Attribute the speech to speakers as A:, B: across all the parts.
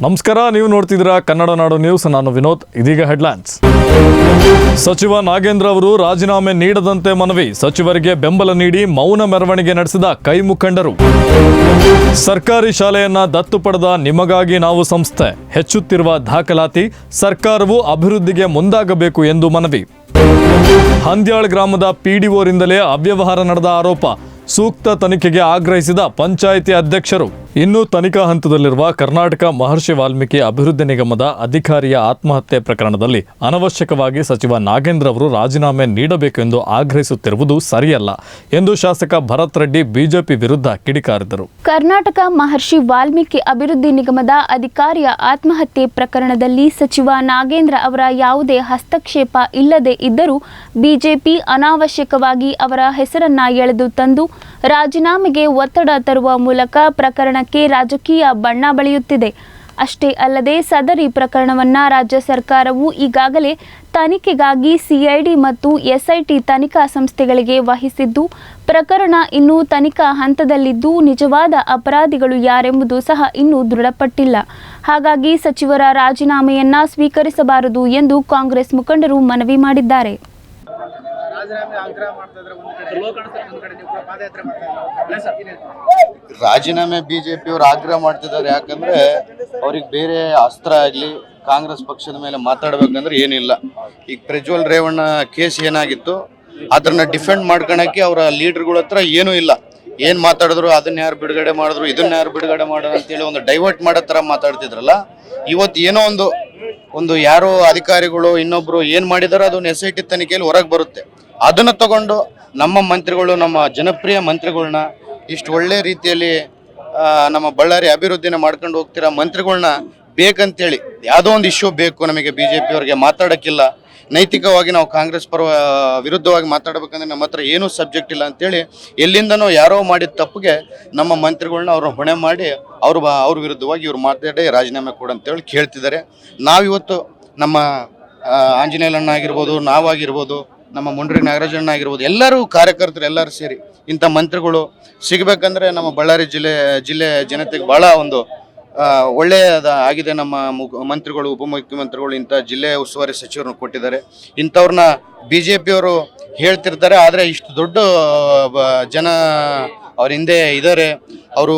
A: ನಮಸ್ಕಾರ, ನೀವು ನೋಡ್ತಿದ್ದೀರಾ ಕನ್ನಡ ನಾಡು ನ್ಯೂಸ್. ನಾನು ವಿನೋದ್, ಇದೀಗ ಹೆಡ್ಲೈನ್ಸ್. ಸಚಿವ ನಾಗೇಂದ್ರ ಅವರು ರಾಜೀನಾಮೆ ನೀಡದಂತೆ ಮನವಿ. ಸಚಿವರಿಗೆ ಬೆಂಬಲ ನೀಡಿ ಮೌನ ಮೆರವಣಿಗೆ ನಡೆಸಿದ ಕೈ ಮುಖಂಡರು ಸರ್ಕಾರಿ ಶಾಲೆಯನ್ನ ದತ್ತು ಪಡೆದ ನಿಮಗಾಗಿ ನಾವು ಸಂಸ್ಥೆ ಹೆಚ್ಚುತ್ತಿರುವ ದಾಖಲಾತಿ ಸರ್ಕಾರವು ಅಭಿವೃದ್ಧಿಗೆ ಮುಂದಾಗಬೇಕು ಎಂದು ಮನವಿ. ಹಂದ್ಯಾಳ್ ಗ್ರಾಮದ ಪಿಡಿಒರಿಂದಲೇ ಅವ್ಯವಹಾರ ನಡೆದ ಆರೋಪ. ಸೂಕ್ತ ತನಿಖೆಗೆ ಆಗ್ರಹಿಸಿದ ಪಂಚಾಯಿತಿ ಅಧ್ಯಕ್ಷರು. ಇನ್ನು ತನಿಖಾ ಹಂತದಲ್ಲಿರುವ ಕರ್ನಾಟಕ ಮಹರ್ಷಿ ವಾಲ್ಮೀಕಿ ಅಭಿವೃದ್ಧಿ ನಿಗಮದ ಅಧಿಕಾರಿಯ ಆತ್ಮಹತ್ಯೆ ಪ್ರಕರಣದಲ್ಲಿ ಅನವಶ್ಯಕವಾಗಿ ಸಚಿವ ನಾಗೇಂದ್ರ ಅವರು ರಾಜೀನಾಮೆ ನೀಡಬೇಕೆಂದು ಆಗ್ರಹಿಸುತ್ತಿರುವುದು ಸರಿಯಲ್ಲ ಎಂದು ಶಾಸಕ ಭರತ್ ರೆಡ್ಡಿ ಬಿಜೆಪಿ ವಿರುದ್ಧ ಕಿಡಿಕಾರಿದರು.
B: ಕರ್ನಾಟಕ ಮಹರ್ಷಿ ವಾಲ್ಮೀಕಿ ಅಭಿವೃದ್ಧಿ ನಿಗಮದ ಅಧಿಕಾರಿಯ ಆತ್ಮಹತ್ಯೆ ಪ್ರಕರಣದಲ್ಲಿ ಸಚಿವ ನಾಗೇಂದ್ರ ಅವರ ಯಾವುದೇ ಹಸ್ತಕ್ಷೇಪ ಇಲ್ಲದೆ ಇದ್ದರೂ ಬಿಜೆಪಿ ಅನಾವಶ್ಯಕವಾಗಿ ಅವರ ಹೆಸರನ್ನ ಎಳೆದು ತಂದು ರಾಜೀನಾಮೆಗೆ ಒತ್ತಡ ತರುವ ಮೂಲಕ ಪ್ರಕರಣಕ್ಕೆ ರಾಜಕೀಯ ಬಣ್ಣ ಬಳಿಯುತ್ತಿದೆ. ಅಷ್ಟೇ ಅಲ್ಲದೆ ಸದರಿ ಪ್ರಕರಣವನ್ನ ರಾಜ್ಯ ಸರ್ಕಾರವು ಈಗಾಗಲೇ ತನಿಖೆಗಾಗಿ ಸಿಐಡಿ ಮತ್ತು ಎಸ್ಐಟಿ ತನಿಖಾ ಸಂಸ್ಥೆಗಳಿಗೆ ವಹಿಸಿದ್ದು, ಪ್ರಕರಣ ಇನ್ನೂ ತನಿಖಾ ಹಂತದಲ್ಲಿದ್ದು ನಿಜವಾದ ಅಪರಾಧಿಗಳು ಯಾರೆಂಬುದು ಸಹ ಇನ್ನೂ ದೃಢಪಟ್ಟಿಲ್ಲ. ಹಾಗಾಗಿ ಸಚಿವರ ರಾಜೀನಾಮೆಯನ್ನ ಸ್ವೀಕರಿಸಬಾರದು ಎಂದು ಕಾಂಗ್ರೆಸ್ ಮುಖಂಡರು ಮನವಿ ಮಾಡಿದ್ದಾರೆ.
C: ರಾಜೀನಾಮೆ ಆಗ್ರಹ ಮಾಡ್ತಾ ಇದ್ರೆ ಒಂದು ಕಡೆ. ಒಂದ್ ಕಡೆ ನೀವು ಕೂಡ ಪಾದಯಾತ್ರೆ ಮಾಡ್ತಾ ಇದ್ದೀರಾ
D: ರಾಜೀನಾಮೆ ಬಿಜೆಪಿಯವರು ಆಗ್ರಹ ಮಾಡ್ತಿದ್ದಾರೆ ಯಾಕಂದ್ರೆ ಅವ್ರಿಗೆ ಬೇರೆ ಅಸ್ತ್ರ ಆಗ್ಲಿ ಕಾಂಗ್ರೆಸ್ ಪಕ್ಷದ ಮೇಲೆ ಮಾತಾಡ್ಬೇಕಂದ್ರೆ ಏನಿಲ್ಲ. ಈಗ ಪ್ರಜ್ವಲ್ ರೇವಣ್ಣ ಕೇಸ್ ಏನಾಗಿತ್ತು ಅದನ್ನ ಡಿಫೆಂಡ್ ಮಾಡ್ಕೊಳಕ್ಕೆ ಅವರ ಲೀಡರ್ಗಳ ಹತ್ರ ಏನೂ ಇಲ್ಲ. ಏನ್ ಮಾತಾಡಿದ್ರು ಅದನ್ನ ಯಾರು ಬಿಡುಗಡೆ ಮಾಡಿದ್ರು ಇದನ್ನ ಯಾರು ಬಿಡುಗಡೆ ಮಾಡಿದ್ರು ಅಂತೇಳಿ ಒಂದು ಡೈವರ್ಟ್ ಮಾಡೋ ತರ ಮಾತಾಡ್ತಿದ್ರಲ್ಲ ಇವತ್ತು ಏನೋ ಒಂದು ಒಂದು ಯಾರೋ ಅಧಿಕಾರಿಗಳು ಇನ್ನೊಬ್ರು ಏನ್ ಮಾಡಿದಾರೋ ಐ ಟಿ ತನಿಖೆಯಲ್ಲಿ ಹೊರಗೆ ಬರುತ್ತೆ. ಅದನ್ನ ತಗೊಂಡು ನಮ್ಮ ಮಂತ್ರಿಗಳು, ನಮ್ಮ ಜನಪ್ರಿಯ ಮಂತ್ರಿಗಳನ್ನ ಇಷ್ಟು ಒಳ್ಳೆ ರೀತಿಯಲ್ಲಿ ನಮ್ಮ ಬಳ್ಳಾರಿ ಅಭಿವೃದ್ಧಿನ ಮಾಡ್ಕೊಂಡು ಹೋಗ್ತಿರೋ ಮಂತ್ರಿಗಳನ್ನ ಬೇಕಂತೇಳಿ, ಯಾವುದೋ ಒಂದು ಇಶ್ಯೂ ಬೇಕು ನಮಗೆ ಬಿ ಜೆ ಅವರಿಗೆ ಮಾತಾಡೋಕ್ಕಿಲ್ಲ. ನೈತಿಕವಾಗಿ ನಾವು ಕಾಂಗ್ರೆಸ್ ಪರ ವಿರುದ್ಧವಾಗಿ ಮಾತಾಡಬೇಕಂದ್ರೆ ನಮ್ಮ ಹತ್ರ ಏನೂ ಸಬ್ಜೆಕ್ಟ್ ಇಲ್ಲ ಅಂತೇಳಿ ಎಲ್ಲಿಂದನೋ ಯಾರೋ ಮಾಡಿದ ತಪ್ಪಿಗೆ ನಮ್ಮ ಮಂತ್ರಿಗಳನ್ನ ಅವರು ಹೊಣೆ ಮಾಡಿ ಅವ್ರ ಅವ್ರ ವಿರುದ್ಧವಾಗಿ ಇವ್ರು ಮಾತಾಡಿ ರಾಜೀನಾಮೆ ಕೊಡು ಅಂತೇಳಿ ಕೇಳ್ತಿದ್ದಾರೆ. ನಾವಿವತ್ತು ನಮ್ಮ ಆಂಜನೇಯಲಣ್ಣ ಆಗಿರ್ಬೋದು ನಾವಾಗಿರ್ಬೋದು ನಮ್ಮ ಮುಂಡ್ರಿ ನಾಗರಾಜಣ್ಣ ಆಗಿರ್ಬೋದು, ಎಲ್ಲರೂ ಕಾರ್ಯಕರ್ತರು ಎಲ್ಲರೂ ಸೇರಿ ಇಂಥ ಮಂತ್ರಿಗಳು ಸಿಗಬೇಕಂದ್ರೆ ನಮ್ಮ ಬಳ್ಳಾರಿ ಜಿಲ್ಲೆ ಜಿಲ್ಲೆ ಜನತೆಗೆ ಭಾಳ ಒಂದು ಒಳ್ಳೆಯದ ಆಗಿದೆ ನಮ್ಮ ಮಂತ್ರಿಗಳು, ಉಪಮುಖ್ಯಮಂತ್ರಿಗಳು ಇಂಥ ಜಿಲ್ಲೆ ಉಸ್ತುವಾರಿ ಸಚಿವರನ್ನು ಕೊಟ್ಟಿದ್ದಾರೆ. ಇಂಥವ್ರನ್ನ ಬಿ ಜೆ ಪಿಯವರು ಹೇಳ್ತಿರ್ತಾರೆ, ಆದರೆ ಇಷ್ಟು ದೊಡ್ಡ ಜನ ಅವ್ರ ಹಿಂದೆ ಇದ್ದಾರೆ. ಅವರು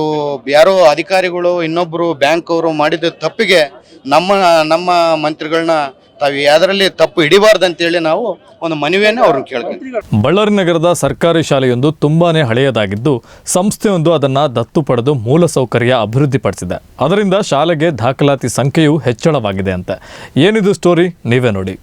D: ಯಾರೋ ಅಧಿಕಾರಿಗಳು ಇನ್ನೊಬ್ಬರು ಬ್ಯಾಂಕ್ ಅವರು ಮಾಡಿದ ತಪ್ಪಿಗೆ ನಮ್ಮ ನಮ್ಮ ಮಂತ್ರಿಗಳನ್ನ ತಾವು ಯಾವ್ದರಲ್ಲಿ ತಪ್ಪು ಹಿಡಿಬಾರ್ದಂತೇಳಿ ನಾವು ಒಂದು ಮನವಿಯನ್ನು ಅವ್ರನ್ನ ಕೇಳ್ತೀವಿ.
A: ಬಳ್ಳಾರಿ ನಗರದ ಸರ್ಕಾರಿ ಶಾಲೆಯೊಂದು ತುಂಬಾನೇ ಹಳೆಯದಾಗಿದ್ದು, ಸಂಸ್ಥೆಯೊಂದು ಅದನ್ನ ದತ್ತು ಪಡೆದು ಮೂಲಸೌಕರ್ಯ ಅಭಿವೃದ್ಧಿಪಡಿಸಿದೆ. ಅದರಿಂದ ಶಾಲೆಗೆ ದಾಖಲಾತಿ ಸಂಖ್ಯೆಯು ಹೆಚ್ಚಳವಾಗಿದೆ ಅಂತ. ಏನಿದು ಸ್ಟೋರಿ ನೀವೇ ನೋಡಿ.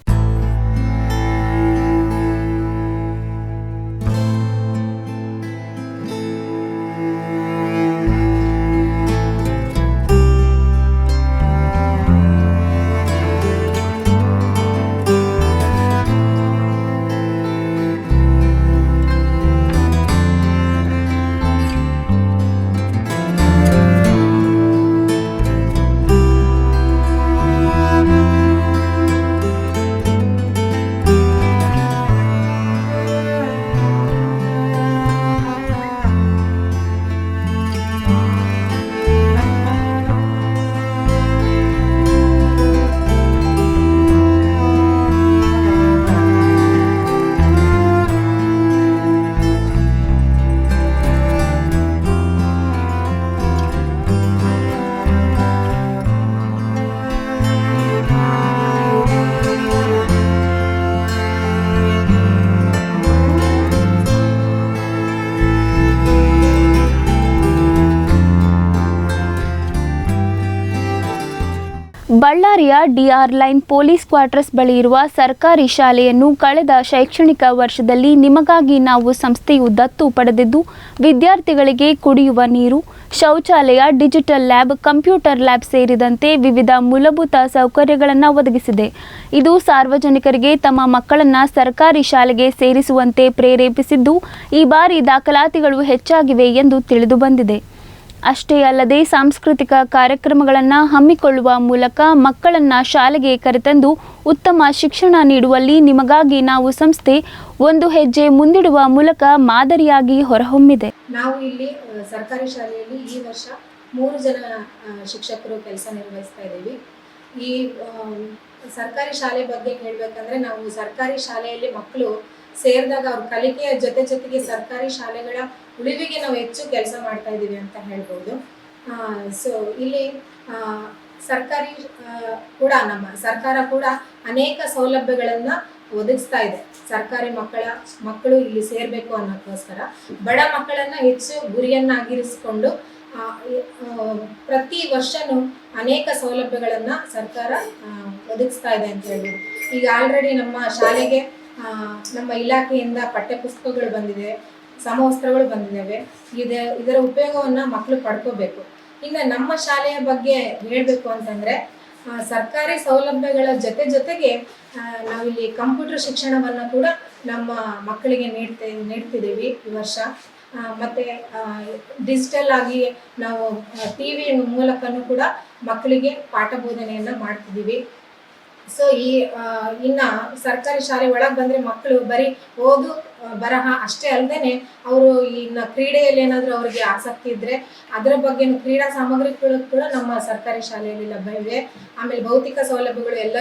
B: ಬಳ್ಳಾರಿಯ ಡಿಆರ್ ಲೈನ್ ಪೊಲೀಸ್ ಕ್ವಾರ್ಟರ್ಸ್ ಬಳಿ ಇರುವ ಸರ್ಕಾರಿ ಶಾಲೆಯನ್ನು ಕಳೆದ ಶೈಕ್ಷಣಿಕ ವರ್ಷದಲ್ಲಿ ನಿಮಗಾಗಿ ನಾವು ಸಂಸ್ಥೆಯು ದತ್ತು ಪಡೆದಿದ್ದು, ವಿದ್ಯಾರ್ಥಿಗಳಿಗೆ ಕುಡಿಯುವ ನೀರು, ಶೌಚಾಲಯ, ಡಿಜಿಟಲ್ ಲ್ಯಾಬ್, ಕಂಪ್ಯೂಟರ್ ಲ್ಯಾಬ್ ಸೇರಿದಂತೆ ವಿವಿಧ ಮೂಲಭೂತ ಸೌಕರ್ಯಗಳನ್ನು ಒದಗಿಸಿದೆ. ಇದು ಸಾರ್ವಜನಿಕರಿಗೆ ತಮ್ಮ ಮಕ್ಕಳನ್ನು ಸರ್ಕಾರಿ ಶಾಲೆಗೆ ಸೇರಿಸುವಂತೆ ಪ್ರೇರೇಪಿಸಿದ್ದು, ಈ ಬಾರಿ ದಾಖಲಾತಿಗಳು ಹೆಚ್ಚಾಗಿವೆ ಎಂದು ತಿಳಿದು ಬಂದಿದೆ. ಅಷ್ಟೇ ಅಲ್ಲದೆ ಸಾಂಸ್ಕೃತಿಕ ಕಾರ್ಯಕ್ರಮಗಳನ್ನು ಹಮ್ಮಿಕೊಳ್ಳುವ ಮೂಲಕ ಮಕ್ಕಳನ್ನು ಶಾಲೆಗೆ ಕರೆತಂದು ಉತ್ತಮ ಶಿಕ್ಷಣ ನೀಡುವಲ್ಲಿ ನಿಮಗಾಗಿ ನಾವು ಸಂಸ್ಥೆ ಒಂದು ಹೆಜ್ಜೆ ಮುಂದಿಡುವ ಮೂಲಕ ಮಾದರಿಯಾಗಿ ಹೊರಹೊಮ್ಮಿದೆ.
E: ನಾವು ಇಲ್ಲಿ ಸರ್ಕಾರಿ ಶಾಲೆಯಲ್ಲಿ ಈ ವರ್ಷ ಮೂರು ಜನ ಶಿಕ್ಷಕರು ಕೆಲಸ ನಿರ್ವಹಿಸ್ತಾ ಇದ್ದೀವಿ. ಈ ಸರ್ಕಾರಿ ಶಾಲೆ ಬಗ್ಗೆ ಹೇಳಬೇಕಂದ್ರೆ ನಾವು ಸರ್ಕಾರಿ ಶಾಲೆಯಲ್ಲಿ ಮಕ್ಕಳು ಸೇರಿದಾಗ ಅವ್ರ ಕಲಿಕೆಯ ಜೊತೆ ಜೊತೆಗೆ ಸರ್ಕಾರಿ ಶಾಲೆಗಳ ಉಳಿವಿಗೆ ನಾವು ಹೆಚ್ಚು ಕೆಲಸ ಮಾಡ್ತಾ ಇದ್ದೀವಿ ಅಂತ ಹೇಳ್ಬೋದು. ಸೊ ಇಲ್ಲಿ ಸರ್ಕಾರಿ ಕೂಡ ನಮ್ಮ ಸರ್ಕಾರ ಕೂಡ ಅನೇಕ ಸೌಲಭ್ಯಗಳನ್ನು ಒದಗಿಸ್ತಾ ಇದೆ. ಸರ್ಕಾರಿ ಮಕ್ಕಳ, ಮಕ್ಕಳು ಇಲ್ಲಿ ಸೇರಬೇಕು ಅನ್ನೋಕ್ಕೋಸ್ಕರ. ಬಡ ಮಕ್ಕಳನ್ನ ಹೆಚ್ಚು ಗುರಿಯನ್ನಾಗಿರಿಸಿಕೊಂಡು ಪ್ರತಿ ವರ್ಷನೂ ಅನೇಕ ಸೌಲಭ್ಯಗಳನ್ನು ಸರ್ಕಾರ ಒದಗಿಸ್ತಾ ಇದೆ ಅಂತ ಹೇಳ್ಬೋದು. ಈಗ ಆಲ್ರೆಡಿ ನಮ್ಮ ಶಾಲೆಗೆ ನಮ್ಮ ಇಲಾಖೆಯಿಂದ ಪಠ್ಯಪುಸ್ತಕಗಳು ಬಂದಿದೆ, ಸಮವಸ್ತ್ರಗಳು ಬಂದಿದ್ದಾವೆ. ಇದ, ಇದರ ಉಪಯೋಗವನ್ನು ಮಕ್ಕಳು ಪಡ್ಕೋಬೇಕು. ಇನ್ನು ನಮ್ಮ ಶಾಲೆಯ ಬಗ್ಗೆ ಹೇಳಬೇಕು ಅಂತಂದರೆ ಸರ್ಕಾರಿ ಸೌಲಭ್ಯಗಳ ಜೊತೆ ಜೊತೆಗೆ ನಾವಿಲ್ಲಿ ಕಂಪ್ಯೂಟರ್ ಶಿಕ್ಷಣವನ್ನು ಕೂಡ ನಮ್ಮ ಮಕ್ಕಳಿಗೆ ನೀಡ್ತೇ, ನೀಡ್ತಿದ್ದೀವಿ ಈ ವರ್ಷ. ಮತ್ತೆ ಡಿಜಿಟಲ್ ಆಗಿ ನಾವು ಟಿ ವಿ ಮೂಲಕನೂ ಕೂಡ ಮಕ್ಕಳಿಗೆ ಪಾಠ ಬೋಧನೆಯನ್ನು ಮಾಡ್ತಿದ್ದೀವಿ. ಸೊ ಈ ಇನ್ನ ಸರ್ಕಾರಿ ಶಾಲೆ ಒಳಗೆ ಬಂದ್ರೆ ಮಕ್ಕಳು ಬರೀ ಓದು ಬರಹ ಅಷ್ಟೇ ಅಲ್ಲದೆ ಅವರು ಇನ್ನು ಕ್ರೀಡೆಯಲ್ಲಿ ಏನಾದರೂ ಅವರಿಗೆ ಆಸಕ್ತಿ ಇದ್ದರೆ ಅದರ ಬಗ್ಗೆ ಕ್ರೀಡಾ ಸಾಮಗ್ರಿಗಳು ಕೂಡ ನಮ್ಮ ಸರ್ಕಾರಿ ಶಾಲೆಯಲ್ಲಿ ಲಭ್ಯವಿದೆ ಆಮೇಲೆ ಭೌತಿಕ ಸೌಲಭ್ಯಗಳು ಎಲ್ಲ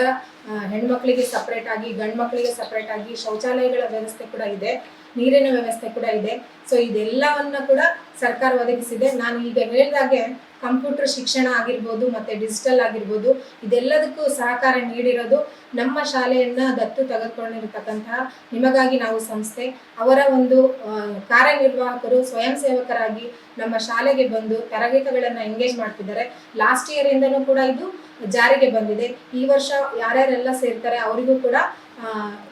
E: ಹೆಣ್ಮಕ್ಳಿಗೆ ಸಪ್ರೇಟ್ ಆಗಿ ಗಂಡು ಮಕ್ಕಳಿಗೆ ಸಪ್ರೇಟಾಗಿ ಶೌಚಾಲಯಗಳ ವ್ಯವಸ್ಥೆ ಕೂಡ ಇದೆ. ನೀರಿನ ವ್ಯವಸ್ಥೆ ಕೂಡ ಇದೆ. ಸೊ ಇದೆಲ್ಲವನ್ನ ಕೂಡ ಸರ್ಕಾರ ಒದಗಿಸಿದೆ. ನಾನು ಈಗ ಹೇಳಿದಾಗೆ ಕಂಪ್ಯೂಟರ್ ಶಿಕ್ಷಣ ಆಗಿರ್ಬೋದು, ಮತ್ತೆ ಡಿಜಿಟಲ್ ಆಗಿರ್ಬೋದು, ಇದೆಲ್ಲದಕ್ಕೂ ಸಹಕಾರ ನೀಡಿರೋದು ನಮ್ಮ ಶಾಲೆಯನ್ನ ದತ್ತು ತೆಗೆದುಕೊಂಡಿರತಕ್ಕಂತಹ ನಿಮಗಾಗಿ ನಾವು ಸಂಸ್ಥೆ. ಅವರ ಒಂದು ಕಾರ್ಯನಿರ್ವಾಹಕರು, ಸ್ವಯಂ ಸೇವಕರಾಗಿ ನಮ್ಮ ಶಾಲೆಗೆ ಬಂದು ತರಗತಿಗಳನ್ನ ಎಂಗೇಜ್ ಮಾಡ್ತಿದ್ದಾರೆ. ಲಾಸ್ಟ್ ಇಯರ್ ಇಂದನೂ ಕೂಡ ಇದು ಜಾರಿಗೆ ಬಂದಿದೆ. ಈ ವರ್ಷ ಯಾರ್ಯಾರೆಲ್ಲ ಸೇರ್ತಾರೆ, ಅವರಿಗೂ ಕೂಡ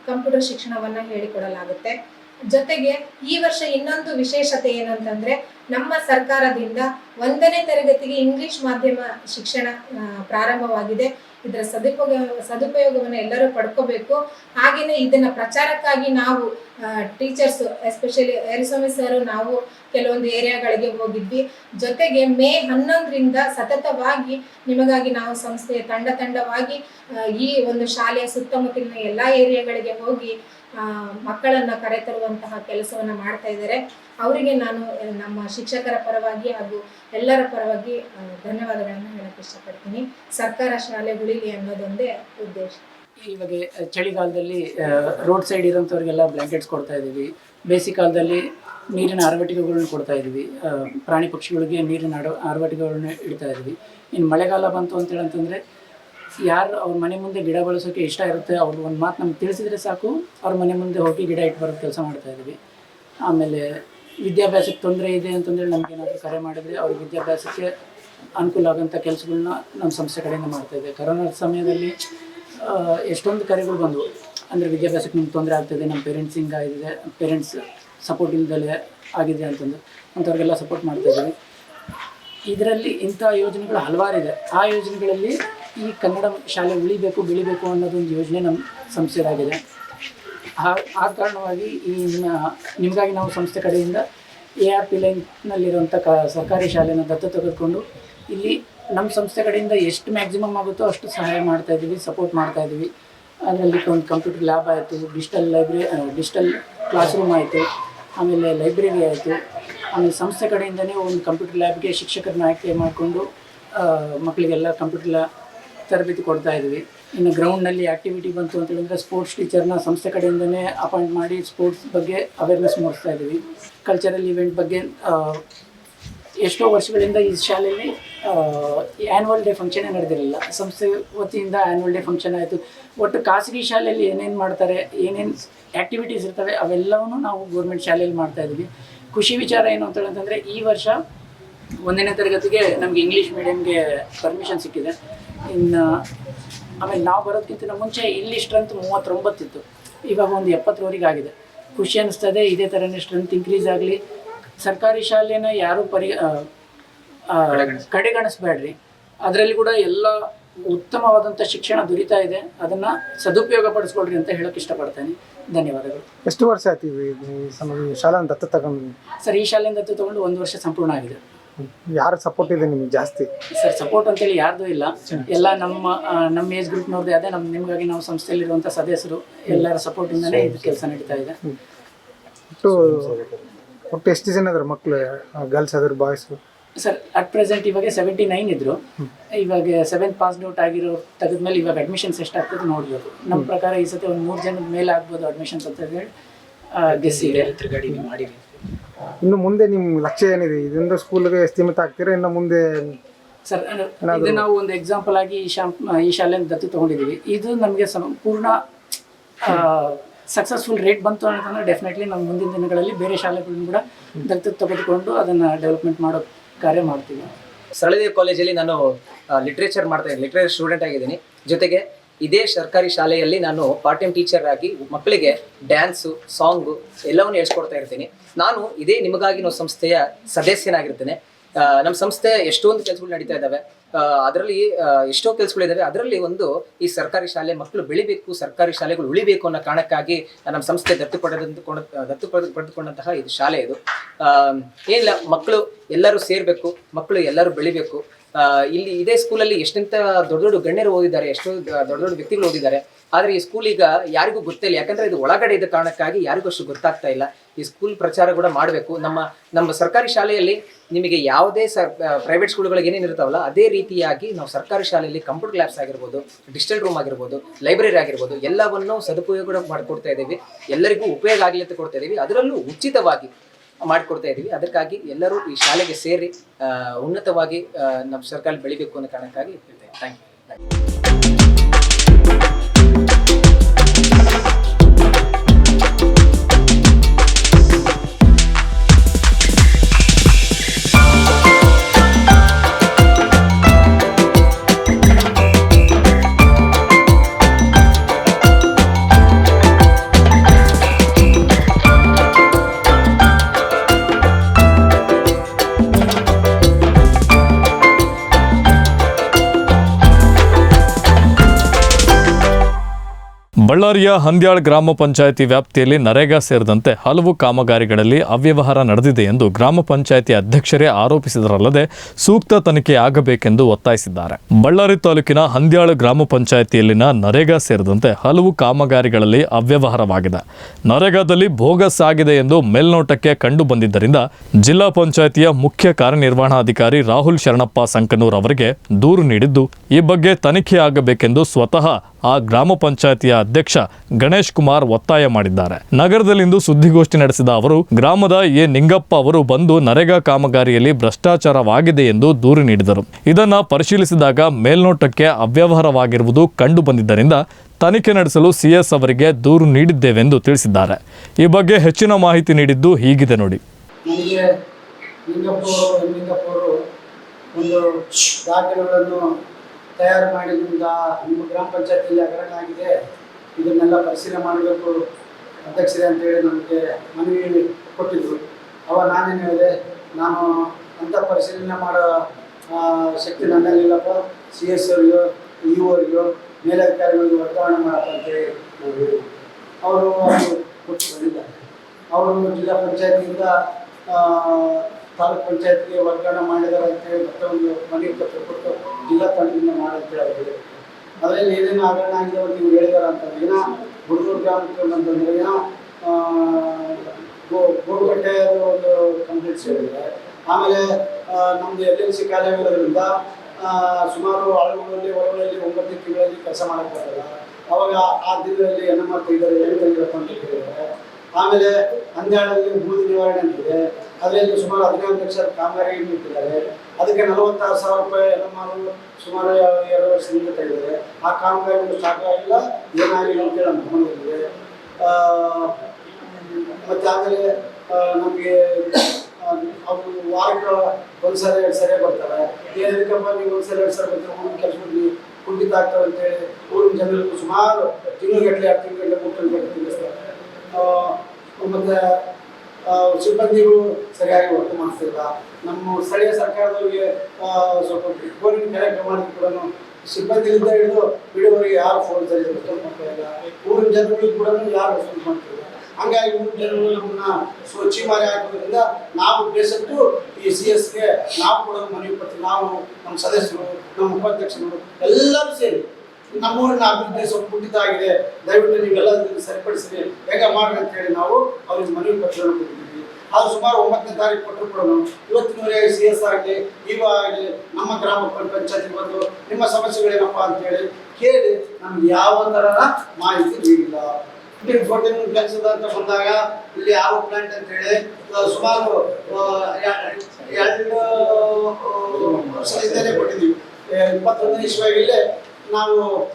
E: ಕಂಪ್ಯೂಟರ್ ಶಿಕ್ಷಣವನ್ನ ಹೇಳಿಕೊಡಲಾಗುತ್ತೆ. ಜೊತೆಗೆ ಈ ವರ್ಷ ಇನ್ನೊಂದು ವಿಶೇಷತೆ ಏನಂತಂದ್ರೆ ನಮ್ಮ ಸರ್ಕಾರದಿಂದ ಒಂದನೇ ತರಗತಿಗೆ ಇಂಗ್ಲಿಷ್ ಮಾಧ್ಯಮ ಶಿಕ್ಷಣ ಪ್ರಾರಂಭವಾಗಿದೆ. ಇದರ ಸದುಪಯೋಗ, ಸದುಪಯೋಗವನ್ನು ಎಲ್ಲರೂ ಪಡ್ಕೋಬೇಕು. ಹಾಗೆಯೇ ಇದನ್ನ ಪ್ರಚಾರಕ್ಕಾಗಿ ನಾವು ಟೀಚರ್ಸ್ ಎಸ್ಪೆಷಲಿ ಎರಿಸ್ವಾಮಿ ಸರ್ ನಾವು ಕೆಲವೊಂದು ಏರಿಯಾಗಳಿಗೆ ಹೋಗಿದ್ವಿ. ಜೊತೆಗೆ ಮೇ ಹನ್ನೊಂದರಿಂದ ಸತತವಾಗಿ ನಿಮಗಾಗಿ ನಾವು ಸಂಸ್ಥೆಯ ತಂಡ ತಂಡವಾಗಿ ಈ ಒಂದು ಶಾಲೆಯ ಸುತ್ತಮುತ್ತಲಿನ ಎಲ್ಲ ಏರಿಯಾಗಳಿಗೆ ಹೋಗಿ ಮಕ್ಕಳನ್ನ ಕರೆತರುವಂತಹ ಕೆಲಸವನ್ನ ಮಾಡ್ತಾ ಇದ್ದಾರೆ. ಅವರಿಗೆ ನಾನು ನಮ್ಮ ಶಿಕ್ಷಕರ ಪರವಾಗಿ ಹಾಗೂ ಎಲ್ಲರ ಪರವಾಗಿ ಧನ್ಯವಾದಗಳನ್ನು ಹೇಳಕ್ಕೆ ಇಷ್ಟಪಡ್ತೀನಿ. ಸರ್ಕಾರ ಶಾಲೆ ಉಳಿಲಿ ಅನ್ನೋದೊಂದೇ ಉದ್ದೇಶ.
F: ಇವಾಗ ಚಳಿಗಾಲದಲ್ಲಿ ರೋಡ್ ಸೈಡ್ ಇರೋಂಥವ್ರಿಗೆಲ್ಲ ಬ್ಲ್ಯಾಂಕೆಟ್ಸ್ ಕೊಡ್ತಾ ಇದ್ದೀವಿ. ಬೇಸಿಗೆಕಾಲದಲ್ಲಿ ನೀರಿನ ಅರವಟಿಕೆಗಳನ್ನ ಕೊಡ್ತಾ ಇದ್ದೀವಿ. ಪ್ರಾಣಿ ಪಕ್ಷಿಗಳಿಗೆ ನೀರಿನ ಅಡ ಅರವಟಿಕೆಗಳನ್ನ ಇಡ್ತಾ ಇದ್ದೀವಿ. ಇನ್ನು ಮಳೆಗಾಲ ಬಂತು ಅಂತ ಅಂತಂದರೆ ಯಾರು ಅವ್ರ ಮನೆ ಮುಂದೆ ಗಿಡ ಬೆಳೆಸೋಕೆ ಇಷ್ಟ ಇರುತ್ತೆ ಅವ್ರು ಒಂದು ಮಾತು ನಮ್ಗೆ ತಿಳಿಸಿದ್ರೆ ಸಾಕು. ಅವ್ರ ಮನೆ ಮುಂದೆ ಹೋಗಿ ಗಿಡ ಇಟ್ಟು ಬರೋ ಕೆಲಸ ಮಾಡ್ತಾ ಇದ್ದೀವಿ ಆಮೇಲೆ ವಿದ್ಯಾಭ್ಯಾಸಕ್ಕೆ ತೊಂದರೆ ಇದೆ ಅಂತಂದೇಳಿ ನಮ್ಗೆ ಏನಾದರೂ ಕರೆ ಮಾಡಿದರೆ ಅವ್ರ ವಿದ್ಯಾಭ್ಯಾಸಕ್ಕೆ ಅನುಕೂಲ ಆಗೋಂಥ ಕೆಲಸಗಳನ್ನ ನಮ್ಮ ಸಂಸ್ಥೆ ಕಡೆಯಿಂದ ಮಾಡ್ತಾ ಇದ್ದೇವೆ ಕರೋನಾ ಸಮಯದಲ್ಲಿ ಎಷ್ಟೊಂದು ಕರೆಗಳು ಬಂದವು. ಅಂದರೆ ವಿದ್ಯಾಭ್ಯಾಸಕ್ಕೆ ನಿಮ್ಗೆ ತೊಂದರೆ ಆಗ್ತದೆ ನಮ್ಮ ಪೇರೆಂಟ್ಸ್ ಆಗಿದೆ ಪೇರೆಂಟ್ಸ್ ಸಪೋರ್ಟ್ ಇಲ್ದಲೆ ಆಗಿದೆ ಅಂತಂದು ಅಂಥವ್ರಿಗೆಲ್ಲ ಸಪೋರ್ಟ್ ಮಾಡ್ತಾಯಿದ್ದೀವಿ ಇದರಲ್ಲಿ ಇಂಥ ಯೋಜನೆಗಳು ಹಲವಾರಿದೆ ಆ ಯೋಜನೆಗಳಲ್ಲಿ ಈ ಕನ್ನಡ ಶಾಲೆ ಉಳಿಬೇಕು, ಬೆಳಿಬೇಕು ಅನ್ನೋದೊಂದು ಯೋಜನೆ ನಮ್ಮ ಸಂಸ್ಥೆದಾಗಿದೆ ಆ ಕಾರಣವಾಗಿ ಈ ನಿಮಗಾಗಿ ನಾವು ಸಂಸ್ಥೆ ಕಡೆಯಿಂದ ಎ ಆರ್ ಪಿ ಲೈನ್ನಲ್ಲಿರುವಂಥ ಕ, ಸರ್ಕಾರಿ ಶಾಲೆನ ದತ್ತು ತೆಗೆದುಕೊಂಡು ಇಲ್ಲಿ ನಮ್ಮ ಸಂಸ್ಥೆ ಕಡೆಯಿಂದ ಎಷ್ಟು ಮ್ಯಾಕ್ಸಿಮಮ್ ಆಗುತ್ತೋ ಅಷ್ಟು ಸಹಾಯ ಮಾಡ್ತಾ ಇದ್ದೀವಿ ಸಪೋರ್ಟ್ ಮಾಡ್ತಾ ಇದ್ದೀವಿ ಅದರಲ್ಲಿ ಒಂದು ಕಂಪ್ಯೂಟರ್ ಲ್ಯಾಬ್ ಆಯಿತು digital library digital class room ಆಯಿತು, ಆಮೇಲೆ ಲೈಬ್ರರಿ ಆಯಿತು. ಆಮೇಲೆ ಸಂಸ್ಥೆ ಕಡೆಯಿಂದನೇ ಒಂದು ಕಂಪ್ಯೂಟರ್ ಲ್ಯಾಬ್ಗೆ ಶಿಕ್ಷಕರನ್ನ ಆಯ್ಕೆ ಮಾಡಿಕೊಂಡು ಮಕ್ಕಳಿಗೆಲ್ಲ ಕಂಪ್ಯೂಟರ್ ಲ್ಯಾ ತರಬೇತಿ ಕೊಡ್ತಾ ಇದ್ವಿ. ಇನ್ನು ಗ್ರೌಂಡ್ನಲ್ಲಿ ಆ್ಯಕ್ಟಿವಿಟಿ ಬಂತು ಅಂತ ಹೇಳಿದ್ರೆ ಸ್ಪೋರ್ಟ್ಸ್ ಟೀಚರ್ನ ಸಂಸ್ಥೆ ಕಡೆಯಿಂದನೇ ಅಪಾಯಿಂಟ್ ಮಾಡಿ ಸ್ಪೋರ್ಟ್ಸ್ ಬಗ್ಗೆ ಅವೇರ್ನೆಸ್ ಮೂಡಿಸ್ತಾ ಇದ್ದೀವಿ ಕಲ್ಚರಲ್ ಇವೆಂಟ್ ಬಗ್ಗೆ ಎಷ್ಟೋ ವರ್ಷಗಳಿಂದ ಈ ಶಾಲೆಯಲ್ಲಿ ಆ್ಯನ್ಯುವಲ್ ಡೇ ಫಂಕ್ಷನೇ ನಡೆದಿರಲಿಲ್ಲ. ಸಂಸ್ಥೆ ವತಿಯಿಂದ ಆ್ಯನ್ಯುವಲ್ ಡೇ ಫಂಕ್ಷನ್ ಆಯಿತು. ಒಟ್ಟು ಖಾಸಗಿ ಶಾಲೆಯಲ್ಲಿ ಏನೇನು ಮಾಡ್ತಾರೆ, ಏನೇನು ಆ್ಯಕ್ಟಿವಿಟೀಸ್ ಇರ್ತವೆ, ಅವೆಲ್ಲವನ್ನೂ ನಾವು ಗೌರ್ಮೆಂಟ್ ಶಾಲೆಯಲ್ಲಿ ಮಾಡ್ತಾ ಇದ್ವಿ. ಖುಷಿ ವಿಚಾರ ಏನು ಅಂತ ಅಂತಂದರೆ ಈ ವರ್ಷ ಒಂದನೇ ತರಗತಿಗೆ ನಮಗೆ ಇಂಗ್ಲೀಷ್ ಮೀಡಿಯಮ್ಗೆ ಪರ್ಮಿಷನ್ ಸಿಕ್ಕಿದೆ. ಇನ್ನು ಆಮೇಲೆ ನಾವು ಬರೋದಕ್ಕಿಂತ ಮುಂಚೆ ಇಲ್ಲಿ ಸ್ಟ್ರೆಂತ್ ಮೂವತ್ತೊಂಬತ್ತಿತ್ತು ಇವಾಗ ಒಂದು ಎಪ್ಪತ್ತರವರೆಗೆ ಆಗಿದೆ. ಖುಷಿ ಅನಿಸ್ತದೆ ಇದೇ ಥರನೇ ಸ್ಟ್ರೆಂತ್ ಇನ್ಕ್ರೀಸ್ ಆಗಲಿ. ಸರ್ಕಾರಿ ಶಾಲೆನ ಯಾರೂ ಪರಿ ಕಡೆಗಣಿಸ್ಬೇಡ್ರಿ. ಅದರಲ್ಲಿ ಕೂಡ ಎಲ್ಲ ಉತ್ತಮವಾದಂಥ ಶಿಕ್ಷಣ ದೊರೀತಾ ಇದೆ. ಅದನ್ನು ಸದುಪಯೋಗ ಪಡಿಸ್ಕೊಳ್ರಿ ಅಂತ ಹೇಳೋಕೆ ಇಷ್ಟಪಡ್ತೇನೆ. ಧನ್ಯವಾದಗಳು.
G: ಎಷ್ಟು ವರ್ಷ ಆಯ್ತು ಶಾಲೆನ ದತ್ತು ತಗೊಂಡು?
F: ಸರ್ ಈ ಶಾಲೆಯಿಂದ ದತ್ತು ತಗೊಂಡು ಒಂದು ವರ್ಷ ಸಂಪೂರ್ಣ ಆಗಿದೆ.
G: ಯಾರ ಸಪೋರ್ಟ್ ಇದೆ ನಿಮ್ಗೆ ಜಾಸ್ತಿ?
F: ಸರ್ ಸಪೋರ್ಟ್ ಅಂತೇಳಿ ಯಾರ್ದು ಇಲ್ಲ. ಎಲ್ಲ ನಮ್ಮ ನಮ್ಮ ಏಜ್ ಗ್ರೂಪ್ನವ್ರದ್ದೇ ಅದೇ ನಮ್ಮ ನಿಮಗಾಗಿ ನಾವು ಸಂಸ್ಥೆಯಲ್ಲಿರುವಂಥ ಸದಸ್ಯರು ಎಲ್ಲರ ಸಪೋರ್ಟಿಂದನೇ ಇದು ಕೆಲಸ ನಡೀತಾ ಇದೆ.
G: ಒಟ್ಟು ಒಟ್ಟು ಎಷ್ಟು ಜನ ಅದ್ರ ಮಕ್ಕಳು ಗರ್ಲ್ಸ್ ಅದ್ರ ಬಾಯ್ಸ್
F: ಸರ್ ಅಟ್ ಪ್ರೆಸೆಂಟ್ ಇವಾಗ ಸೆವೆಂಟಿ ನೈನ್ ಇದ್ರು ಇವಾಗ ಸೆವೆಂತ್ ಪಾಸ್ ಔಟ್ ಆಗಿರೋ ತೆಗೆದ್ಮೇಲೆ ಇವಾಗ ಅಡ್ಮಿಷನ್ಸ್ ಎಷ್ಟಾಗ್ತದೆ ನೋಡ್ಬೋದು. ನಮ್ಮ ಪ್ರಕಾರ ಈ ಸತಿ ಒಂದು ಮೂರು ಜನದ ಮೇಲೆ ಆಗ್ಬೋದು ಅಡ್ಮಿಷನ್ಸ್ ಅಂತ ಹೇಳಿ ಗೆಸ್ ಇದೆ.
G: ಇನ್ನು ಮುಂದೆ ನಿಮ್ಮ ಲಕ್ಷ್ಯ ಏನಿದೆ? ಇದರಿಂದ ಸ್ಕೂಲ್ಗೆ ಸೀಮಿತ ಆಗ್ತೀರಾ? ಇನ್ನು ಮುಂದೆ
F: ಸರ್ ಇದು ನಾವು ಒಂದು ಎಕ್ಸಾಂಪಲ್ ಆಗಿ ಈ ಶಾ ಈ ಶಾಲೆಯಿಂದ ದತ್ತು ತೊಗೊಂಡಿದ್ದೀವಿ. ಇದು ನಮಗೆ ಸಂಪೂರ್ಣ ಸಕ್ಸಸ್ಫುಲ್ ರೇಟ್ ಬಂತು ಅಂತಂದ್ರೆ ಡೆಫಿನೆಟ್ಲಿ ನಾವು ಮುಂದಿನ ದಿನಗಳಲ್ಲಿ ಬೇರೆ ಶಾಲೆಗಳನ್ನು ಕೂಡ ದತ್ತು ತೆಗೆದುಕೊಂಡು ಅದನ್ನು ಡೆವಲಪ್ಮೆಂಟ್ ಮಾಡೋ ಕಾರ್ಯ ಮಾಡ್ತೀವಿ.
H: ಸರಳದೇವ್ ಕಾಲೇಜಲ್ಲಿ ನಾನು ಲಿಟ್ರೇಚರ್ ಮಾಡ್ತಾ ಇದ್ದೀನಿ. ಲಿಟ್ರೇಚರ್ ಸ್ಟೂಡೆಂಟ್ ಆಗಿದ್ದೀನಿ. ಜೊತೆಗೆ ಇದೇ ಸರ್ಕಾರಿ ಶಾಲೆಯಲ್ಲಿ ನಾನು ಪಾರ್ಟ್ ಟೈಮ್ ಟೀಚರ್ ಆಗಿ ಮಕ್ಕಳಿಗೆ ಡ್ಯಾನ್ಸು ಸಾಂಗು ಎಲ್ಲವನ್ನು ಹೇಳ್ಕೊಡ್ತಾ ಇರ್ತೀನಿ. ನಾನು ಇದೇ ನಿಮಗಾಗಿ ನಾವು ಸಂಸ್ಥೆಯ ಸದಸ್ಯನಾಗಿರ್ತೇನೆ. ನಮ್ಮ ಸಂಸ್ಥೆ ಎಷ್ಟೊಂದು ಕೆಲಸಗಳು ನಡೀತಾ ಇದ್ದಾವೆ. ಅದರಲ್ಲಿ ಎಷ್ಟೋ ಕೆಲಸಗಳಿದ್ದಾವೆ ಅದರಲ್ಲಿ ಒಂದು ಈ ಸರ್ಕಾರಿ ಶಾಲೆ ಮಕ್ಕಳು ಬೆಳಿಬೇಕು, ಸರ್ಕಾರಿ ಶಾಲೆಗಳು ಉಳಿಬೇಕು ಅನ್ನೋ ಕಾರಣಕ್ಕಾಗಿ ನಮ್ಮ ಸಂಸ್ಥೆ ದತ್ತು ಪಡೆದಂತ, ದತ್ತು ಪಡೆದು, ಪಡೆದುಕೊಂಡಂತಹ ಇದು ಶಾಲೆ ಇದು. ಏನಿಲ್ಲ, ಮಕ್ಕಳು ಎಲ್ಲರೂ ಸೇರಬೇಕು, ಮಕ್ಕಳು ಎಲ್ಲರೂ ಬೆಳಿಬೇಕು. ಇಲ್ಲಿ ಇದೇ ಸ್ಕೂಲಲ್ಲಿ ಎಷ್ಟೆಂತ ದೊಡ್ಡ ದೊಡ್ಡ ಗಣ್ಯರು ಓದಿದ್ದಾರೆ, ಎಷ್ಟೋ ದೊಡ್ಡ ದೊಡ್ಡ ವ್ಯಕ್ತಿಗಳು ಓದಿದ್ದಾರೆ. ಆದರೆ ಈ ಸ್ಕೂಲ್ ಈಗ ಯಾರಿಗೂ ಗೊತ್ತಿಲ್ಲ. ಯಾಕಂದ್ರೆ ಇದು ಒಳಗಡೆ ಇದ್ದ ಕಾರಣಕ್ಕಾಗಿ ಯಾರಿಗೂ ಅಷ್ಟು ಗೊತ್ತಾಗ್ತಾ ಇಲ್ಲ. ಈ ಸ್ಕೂಲ್ ಪ್ರಚಾರ ಕೂಡ ಮಾಡಬೇಕು. ನಮ್ಮ ನಮ್ಮ ಸರ್ಕಾರಿ ಶಾಲೆಯಲ್ಲಿ ನಿಮಗೆ ಯಾವುದೇ ಸರ್ ಪ್ರೈವೇಟ್ ಸ್ಕೂಲ್ಗಳಿಗೆ ಏನೇನು ಇರ್ತಾವಲ್ಲ, ಅದೇ ರೀತಿಯಾಗಿ ನಾವು ಸರ್ಕಾರಿ ಶಾಲೆಯಲ್ಲಿ ಕಂಪ್ಯೂಟರ್ ಲ್ಯಾಬ್ಸ್ ಆಗಿರ್ಬೋದು ಡಿಜಿಟಲ್ ರೂಮ್ ಆಗಿರ್ಬೋದು ಲೈಬ್ರರಿ ಆಗಿರ್ಬೋದು, ಎಲ್ಲವನ್ನು ಸದುಪಯೋಗ ಮಾಡಿಕೊಡ್ತಾ ಇದ್ದೀವಿ. ಎಲ್ಲರಿಗೂ ಉಪಯೋಗ ಆಗಲಿ ಅಂತ ಕೊಡ್ತಾ ಇದ್ದೀವಿ. ಅದರಲ್ಲೂ ಉಚಿತವಾಗಿ ಮಾಡಿಕೊಡ್ತಾ ಇದ್ದೀವಿ ಅದಕ್ಕಾಗಿ ಎಲ್ಲರೂ ಈ ಶಾಲೆಗೆ ಸೇರಿ ಉನ್ನತವಾಗಿ ನಮ್ಮ ಸರ್ಕಾರ ಬೆಳಿಬೇಕು ಅನ್ನೋ ಕಾರಣಕ್ಕಾಗಿ ಹೇಳ್ತೇವೆ ಥ್ಯಾಂಕ್ ಯು
A: ಬಳ್ಳಾರಿಯ ಹಂದ್ಯಾಳ್ ಗ್ರಾಮ ಪಂಚಾಯಿತಿ ವ್ಯಾಪ್ತಿಯಲ್ಲಿ ನರೇಗಾ ಸೇರಿದಂತೆ ಹಲವು ಕಾಮಗಾರಿಗಳಲ್ಲಿ ಅವ್ಯವಹಾರ ನಡೆದಿದೆ ಎಂದು ಗ್ರಾಮ ಪಂಚಾಯಿತಿ ಅಧ್ಯಕ್ಷರೇ ಆರೋಪಿಸಿದರಲ್ಲದೆ ಸೂಕ್ತ ತನಿಖೆ ಆಗಬೇಕೆಂದು ಒತ್ತಾಯಿಸಿದ್ದಾರೆ. ಬಳ್ಳಾರಿ ತಾಲೂಕಿನ ಹಂದ್ಯಾಳು ಗ್ರಾಮ ಪಂಚಾಯಿತಿಯಲ್ಲಿನ ನರೇಗಾ ಸೇರಿದಂತೆ ಹಲವು ಕಾಮಗಾರಿಗಳಲ್ಲಿ ಅವ್ಯವಹಾರವಾಗಿದೆ. ನರೇಗಾದಲ್ಲಿ ಬೋಗಸ್ ಆಗಿದೆ ಎಂದು ಮೇಲ್ನೋಟಕ್ಕೆ ಕಂಡು ಬಂದಿದ್ದರಿಂದ ಜಿಲ್ಲಾ ಪಂಚಾಯಿತಿಯ ಮುಖ್ಯ ಕಾರ್ಯನಿರ್ವಹಣಾಧಿಕಾರಿ ರಾಹುಲ್ ಶರಣಪ್ಪ ಸಂಕನೂರ್ ಅವರಿಗೆ ದೂರು ನೀಡಿದ್ದು, ಈ ಬಗ್ಗೆ ತನಿಖೆ ಆಗಬೇಕೆಂದು ಸ್ವತಃ ಆ ಗ್ರಾಮ ಪಂಚಾಯಿತಿಯ ಅಧ್ಯಕ್ಷ ಗಣೇಶ್ ಕುಮಾರ್ ಒತ್ತಾಯ ಮಾಡಿದ್ದಾರೆ. ನಗರದಲ್ಲಿಂದು ಸುದ್ದಿಗೋಷ್ಠಿ ನಡೆಸಿದ ಅವರು, ಗ್ರಾಮದ ಎ. ನಿಂಗಪ್ಪ ಅವರು ಬಂದು ನರೇಗಾ ಕಾಮಗಾರಿಯಲ್ಲಿ ಭ್ರಷ್ಟಾಚಾರವಾಗಿದೆ ಎಂದು ದೂರು ನೀಡಿದರು. ಇದನ್ನ ಪರಿಶೀಲಿಸಿದಾಗ ಮೇಲ್ನೋಟಕ್ಕೆ ಅವ್ಯವಹಾರವಾಗಿರುವುದು ಕಂಡು ಬಂದಿದ್ದರಿಂದ ತನಿಖೆ ನಡೆಸಲು ಸಿಎಸ್ ಅವರಿಗೆ ದೂರು ನೀಡಿದ್ದೇವೆಂದು ತಿಳಿಸಿದ್ದಾರೆ. ಈ ಬಗ್ಗೆ ಹೆಚ್ಚಿನ ಮಾಹಿತಿ ನೀಡಿದ್ದು ಹೀಗಿದೆ ನೋಡಿ.
I: ತಯಾರು ಗ್ರಾಮ ಪಂಚಾಯತಿಯಲ್ಲಿ ಹಗರಣ ಆಗಿದೆ. ಇದನ್ನೆಲ್ಲ ಪರಿಶೀಲನೆ ಮಾಡಬೇಕು ಅಧ್ಯಕ್ಷರೇ ಅಂತೇಳಿ ನಮಗೆ ಮನವಿ ಕೊಟ್ಟಿದ್ದರು ಅವಾಗ ನಾನೇನು ಹೇಳಿದೆ? ನಾನು ಅಂಥ ಪರಿಶೀಲನೆ ಮಾಡೋ ಶಕ್ತಿ ನನ್ನಲ್ಲಿಲ್ಲಪ್ಪ. ಸಿ ಎಸ್ ಅವರಿಗೋ ಇ ಅವರಿಗೋ, ಮೇಲಧಿಕಾರಿಗಳಿಗೆ ವರ್ಗಾವಣೆ ಮಾಡಪ್ಪ ಅಂತೇಳಿ. ಅವರು ಕೊಟ್ಟು ಬಂದಿದ್ದಾರೆ. ಅವರು ಜಿಲ್ಲಾ ಪಂಚಾಯತಿಯಿಂದ ತಾಲೂಕ್ ಪಂಚಾಯತ್ಗೆ ವರ್ಗಾವಣೆ ಮಾಡಿದ್ದಾರೆ ಅಂತೇಳಿ ಮತ್ತೆ ಒಂದು ಮನವಿ ಪತ್ರ ಕೊಟ್ಟು ಜಿಲ್ಲಾ ತಂಡದಿಂದ ಅವರಿಗೆ ಹೇಳಿದ್ರು. ಅದರಲ್ಲಿ ಏನೇನು ಹಗರಣ ಆಗಿದೆ ನೀವು ಹೇಳಿದಾರ ಅಂತ ಏನ ಹುಡುಗರು ಗ್ರಾಮಕ್ಕೆ ಬಂದಂದ್ರೆ ಏನೋ ಗೋರುಕಟ್ಟೆ ಒಂದು ಕಂಪ್ಲೇಂಟ್ಸ್ ಹೇಳಿದ್ದಾರೆ. ಆಮೇಲೆ ನಮ್ಮದು ಎಲ್ ಎಲ್ ಸಿ ಕಾಲೇಜ್ ಇರೋದ್ರಿಂದ ಸುಮಾರು ಆಳುಗಳಲ್ಲಿ ಹೊರಗಳಲ್ಲಿ ಒಂಬತ್ತು ತಿಂಗಳಲ್ಲಿ ಕೆಲಸ ಮಾಡಕ್ಕೆ ಬರಲ್ಲ ಅವಾಗ ಆ ದಿನದಲ್ಲಿ ಆರ್ ತೆಗೆದರೆ ಏನು ತೆಗಿರಪ್ಪ ಅಂತ ಆಮೇಲೆ ಹನ್ನೆರಡರಲ್ಲಿ ಬೂದಿ ನಿವಾರಣೆ ಅಂತಿದೆ ಅದರಲ್ಲಿ ಸುಮಾರು ಹದಿನೈದು ಲಕ್ಷ ಕಾಮಗಾರಿ ಇಟ್ಟಿದ್ದಾರೆ. ಅದಕ್ಕೆ ನಲವತ್ತಾರು ಸಾವಿರ ರೂಪಾಯಿ ಆರ್ ಸುಮಾರು ಎರಡು ವರ್ಷದಿಂದ ತೆಗೆದಿದ್ದಾರೆ ಆ ಕಾಮಗಾರಿಗಳು ಸಾಕಾಗಿಲ್ಲ ಏನಾಗಿಲ್ಲ ಅಂತೇಳಿ ಗಮನದಲ್ಲಿದೆ ಮತ್ತು ಆಮೇಲೆ ನಮಗೆ ಅವರು ವಾರಕ್ಕೆ ಒಂದ್ಸಲ ಎರಡು ಸರಿ ಬರ್ತಾರೆ ಏನಕ್ಕಪ್ಪ ನೀವು ಒಂದ್ಸಲ ಎರಡು ಸರಿ ಬರ್ತಾರೆ ಊರಿನ ಕೆಲಸದಲ್ಲಿ ಕುಂಠಿತ ಆಗ್ತವೆ ಅಂತೇಳಿ ಊರಿನ ಜನರಿಗೂ ಸುಮಾರು ತಿಂಗಳಗಟ್ಟಲೆ ಎರಡು ತಿಂಗಳಗಟ್ಟಲೆ ಮೂರು ತಿಂಗಳಗಟ್ಟಲೆ ತಿಳಿಸ್ತಾರೆ ಮತ್ತು ಸಿಬ್ಬಂದಿಗಳು ಸರಿಯಾಗಿ ವರ್ಕ್ ಮಾಡಿಸ್ತಿಲ್ಲ ನಮ್ಮ ಸ್ಥಳೀಯ ಸರ್ಕಾರದವರಿಗೆ ಸ್ವಲ್ಪ ಗೋರಿನ ಕಾರ್ಯಕ್ರಮ ಮಾಡಿದ್ರು ಕೂಡ ಸಿಬ್ಬಂದಿಯಿಂದ ಹಿಡಿದು ಬಿಡುವರಿಗೆ ಯಾರು ಫೋನ್ ಸರಿ ರೆಸ್ಪಾನ್ಸ್ ಮಾಡ್ತಾ ಇಲ್ಲ. ಊರಿನ ಜನಗಳಿಗೆ ಕೂಡ ಯಾರು ರೆಸ್ಪಾನ್ಸ್ ಮಾಡ್ತಿಲ್ಲ. ಹಂಗಾಗಿ ಊರಿನ ಜನರು ನಮ್ಮನ್ನ ಸ್ವಚ್ಛ ಮಾರಿ ಹಾಕೋದ್ರಿಂದ ನಾವು ಬೇಸತ್ತು ಈ ಸಿ ಎಸ್ಗೆ ನಾವು ಕೂಡ ಮನವಿ ಪಡ್ತೀವಿ ನಾವು ನಮ್ಮ ಸದಸ್ಯರು, ನಮ್ಮ ಉಪಾಧ್ಯಕ್ಷರು ಎಲ್ಲರೂ ಸೇರಿ ನಮ್ಮೂರಿನ ಅಭಿವೃದ್ಧಿ ಸ್ವಲ್ಪ ಕುಂಠಿತ ಆಗಿದೆ ದಯವಿಟ್ಟು ನೀವೆಲ್ಲ ಸರಿಪಡಿಸಿ ಬೇಗ ಮಾಡಿ ಅಂತ ಹೇಳಿ ನಾವು ಅವ್ರಿಗೆ ಮನವಿ ಪತ್ರವನ್ನು ಕೊಟ್ಟಿದ್ದೀವಿ. ಅದು ಸುಮಾರು ಒಂಬತ್ತನೇ ತಾರೀಕು ಕೊಟ್ಟರು ಕೂಡ ಇವತ್ತಿನವರೆಗೆ ಸಿ ಎಸ್ ಆಗಲಿ ಇವ ಆಗಲಿ ನಮ್ಮ ಗ್ರಾಮ ಪಂಚಾಯತಿ ಬಂದು ನಿಮ್ಮ ಸಮಸ್ಯೆಗಳೇನಪ್ಪ ಅಂತೇಳಿ ಕೇಳಿ ನಮ್ಗೆ ಯಾವ ಥರದ ಮಾಹಿತಿ ನೀಡಿಲ್ಲ. ಫೋರ್ಟೀನ್ ಕೆಲಸದ ಅಂತ ಬಂದಾಗ ಇಲ್ಲಿ ಯಾವ ಪ್ಲಾಂಟ್ ಅಂತ ಹೇಳಿ ಸುಮಾರು ಎರಡು ಕೊಟ್ಟಿದ್ದೀವಿ. ಇಪ್ಪತ್ತೊಂದನೇ ಇಸ್ವಿಯಾಗಿಲ್ಲೇ ನಾವು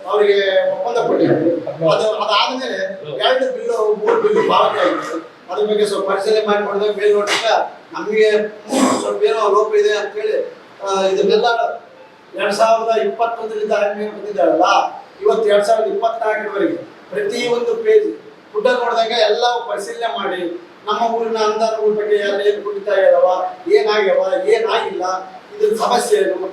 I: ಅವರಿಗೆ ಒಪ್ಪಂದ ಕೊಟ್ಟಿದ್ವಿ. ಅದು ಅದಾದ್ಮೇಲೆ ಎರಡು ಬಿಲ್ಲು, ಮೂರು ಬಿಲ್ಲು ಪಾವತಿ ಆಗಿತ್ತು ಅದ್ರ ಬಗ್ಗೆ ಸ್ವಲ್ಪ ಪರಿಶೀಲನೆ ಮಾಡಿ ನೋಡಿದಾಗ ಮೇಲ್ನೋಟಕ್ಕ ನಮಗೆ ಸ್ವಲ್ಪ ಏನೋ ಲೋಪ ಇದೆ ಅಂತೇಳಿ ಇದನ್ನೆಲ್ಲ ಎರಡ್ ಸಾವಿರದ ಇಪ್ಪತ್ತೊಂದರಿಂದ ಆದ್ಮೇಲೆ ಬಂದಿದ್ದಾರಲ್ಲ ಇವತ್ತು ಎರಡ್ ಸಾವಿರದ ಇಪ್ಪತ್ನಾಲ್ಕರವರೆಗೆ ಪ್ರತಿ ಒಂದು ಪೇಜ್ ಗುಡ್ಡ ನೋಡಿದಾಗ ಎಲ್ಲ ಪರಿಶೀಲನೆ ಮಾಡಿ, ನಮ್ಮ ಊರಿನ ಅನುದಾನಗಳ ಬಗ್ಗೆ ಎಲ್ಲ ಏನು ಕುಡಿತಾ ಇದಾವ ಏನಾಗ್ಯಾವ ಏನಾಗಿಲ್ಲ ಇದ್ರ ಸಮಸ್ಯೆ ಏನು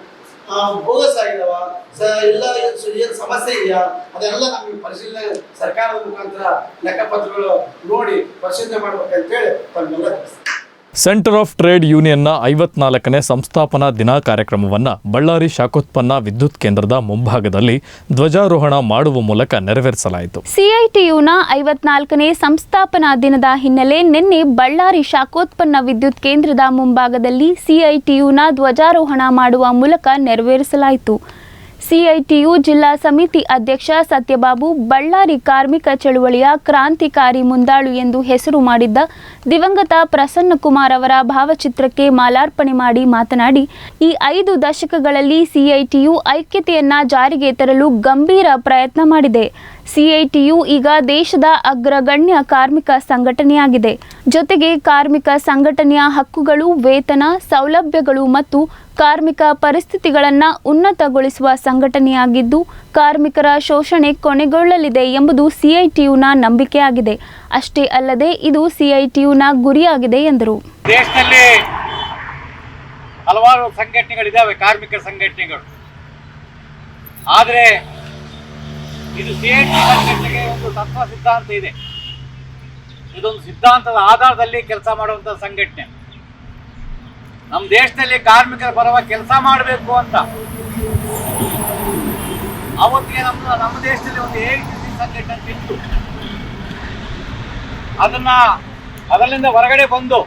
I: ಬೋಗಸ್ ಆಗಿದಾವ ಸ, ಎಲ್ಲ ಏನ್- ಸಮಸ್ಯೆ ಇದೆಯಾ ಅದೆಲ್ಲ ನಮಗೆ ಪರಿಶೀಲನೆ ಸರ್ಕಾರದ ಮುಖಾಂತರ ಲೆಕ್ಕಪತ್ರಗಳು ನೋಡಿ ಪರಿಶೀಲನೆ ಮಾಡ್ಬೇಕಂತೇಳಿ ತಮ್ಮೆಲ್ಲ ತಿಳಿಸ್ತೀನಿ.
A: ಸೆಂಟರ್ ಆಫ್ ಟ್ರೇಡ್ ಯೂನಿಯನ್ನ ಐವತ್ನಾಲ್ಕನೇ ಸಂಸ್ಥಾಪನಾ ದಿನ ಕಾರ್ಯಕ್ರಮವನ್ನು ಬಳ್ಳಾರಿ ಶಾಖೋತ್ಪನ್ನ ವಿದ್ಯುತ್ ಕೇಂದ್ರದ ಮುಂಭಾಗದಲ್ಲಿ ಧ್ವಜಾರೋಹಣ ಮಾಡುವ ಮೂಲಕ ನೆರವೇರಿಸಲಾಯಿತು.
B: ಸಿಐಟಿಯುನ ಐವತ್ನಾಲ್ಕನೇ ಸಂಸ್ಥಾಪನಾ ದಿನದ ಹಿನ್ನೆಲೆ ನಿನ್ನೆ ಬಳ್ಳಾರಿ ಶಾಖೋತ್ಪನ್ನ ವಿದ್ಯುತ್ ಕೇಂದ್ರದ ಮುಂಭಾಗದಲ್ಲಿ ಸಿಐಟಿಯುನ ಧ್ವಜಾರೋಹಣ ಮಾಡುವ ಮೂಲಕ ನೆರವೇರಿಸಲಾಯಿತು. ಸಿಐಟಿಯು ಜಿಲ್ಲಾ ಸಮಿತಿ ಅಧ್ಯಕ್ಷ ಸತ್ಯಬಾಬು ಬಳ್ಳಾರಿ ಕಾರ್ಮಿಕ ಚಳುವಳಿಯ ಕ್ರಾಂತಿಕಾರಿ ಮುಂದಾಳು ಎಂದು ಹೆಸರು ಮಾಡಿದ್ದ ದಿವಂಗತ ಪ್ರಸನ್ನಕುಮಾರ್ ಅವರ ಭಾವಚಿತ್ರಕ್ಕೆ ಮಾಲಾರ್ಪಣೆ ಮಾಡಿ ಮಾತನಾಡಿ, ಈ ಐದು ದಶಕಗಳಲ್ಲಿ ಸಿಐಟಿಯು ಐಕ್ಯತೆಯನ್ನ ಜಾರಿಗೆ ತರಲು ಗಂಭೀರ ಪ್ರಯತ್ನ ಮಾಡಿದೆ. ಸಿಐಟಿಯು ಈಗ ದೇಶದ ಅಗ್ರಗಣ್ಯ ಕಾರ್ಮಿಕ ಸಂಘಟನೆಯಾಗಿದೆ. ಜೊತೆಗೆ ಕಾರ್ಮಿಕ ಸಂಘಟನೆಯ ಹಕ್ಕುಗಳು, ವೇತನ, ಸೌಲಭ್ಯಗಳು ಮತ್ತು ಕಾರ್ಮಿಕ ಪರಿಸ್ಥಿತಿಗಳನ್ನು ಉನ್ನತಗೊಳಿಸುವ ಸಂಘಟನೆಯಾಗಿದ್ದು, ಕಾರ್ಮಿಕರ ಶೋಷಣೆ ಕೊನೆಗೊಳ್ಳಲಿದೆ ಎಂಬುದು ಸಿಐಟಿಯುನ ನಂಬಿಕೆಯಾಗಿದೆ. ಅಷ್ಟೇ ಅಲ್ಲದೆ ಇದು ಸಿಐಟಿಯುನ ಗುರಿಯಾಗಿದೆ ಎಂದರು.
J: ದೇಶದಲ್ಲಿ ಹಲವಾರು ಸಂಘಟನೆಗಳಿದ್ದಾವೆ, ಕಾರ್ಮಿಕ ಸಂಘಟನೆಗಳು. ಆದರೆ ಇದು ಸಿಐಟಿ ಸಂಘಟನೆಗೆ ಒಂದು ತತ್ವ ಸಿದ್ಧಾಂತ ಇದೆ. ಇದೊಂದು ಸಿದ್ಧಾಂತದ ಆಧಾರದಲ್ಲಿ ಕೆಲಸ ಮಾಡುವಂಥ ಸಂಘಟನೆ. ನಮ್ಮ ದೇಶದಲ್ಲಿ ಕಾರ್ಮಿಕರ ಪರವಾಗಿ ಕೆಲಸ ಮಾಡಬೇಕು ಅಂತ. ಅವತ್ತಿಗೆ ನಮ್ಮ ನಮ್ಮ ದೇಶದಲ್ಲಿ ಒಂದು ಎ ಸಂಘಟನೆ ಇತ್ತು ಅದನ್ನ ಅದರಿಂದ ಹೊರಗಡೆ ಬಂದು